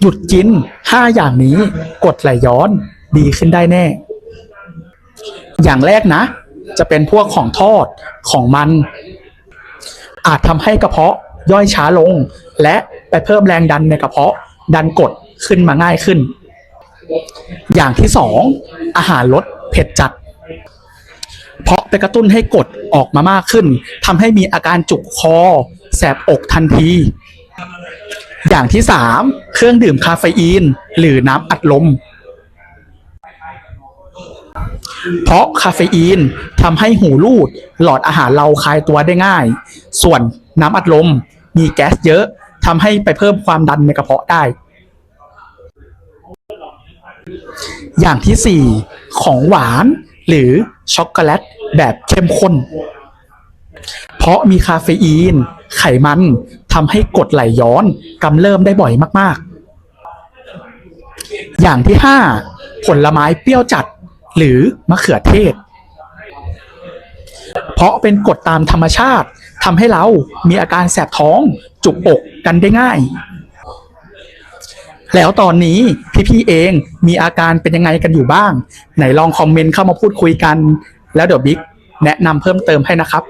หยุดกิน5อย่างนี้กดไหลย้อนดีขึ้นได้แน่ อย่างแรกนะ จะเป็นพวกของทอดของมัน อาจทำให้กระเพาะย่อยช้าลง และไปเพิ่มแรงดันในกระเพาะดันกดขึ้นมาง่ายขึ้น อย่างที่สองอาหารรสเผ็ดจัด เพราะไปกระตุ้นให้กดออกมามากขึ้นทำให้มีอาการจุกคอ แสบอกทันที อย่างที่สามเครื่องดื่มคาเฟอีน หรือน้ำอัดลม เพราะคาเฟอีนทำให้หูรูด หลอดอาหารเราคลายตัวได้ง่าย ส่วนน้ำอัดลมมีแก๊สเยอะทำให้ไปเพิ่มความดันในกระเพาะได้ อย่างที่สี่ของหวานหรือช็อกโกแลตแบบเข้มข้น เพราะมีคาเฟอีน ไขมันทำให้กดไหลย้อนกำเริบได้บ่อยมากๆ อย่างที่ห้าผลไม้เปรี้ยวจัดหรือมะเขือเทศ เพราะเป็นกรดตามธรรมชาติทำให้เรามีอาการแสบท้องจุกอกกันได้ง่าย แล้วตอนนี้พี่ๆเองมีอาการเป็นยังไงกันอยู่บ้าง ไหนลองคอมเมนต์เข้ามาพูดคุยกัน แล้วเดี๋ยวบิ๊กแนะนำเพิ่มเติมให้นะครับ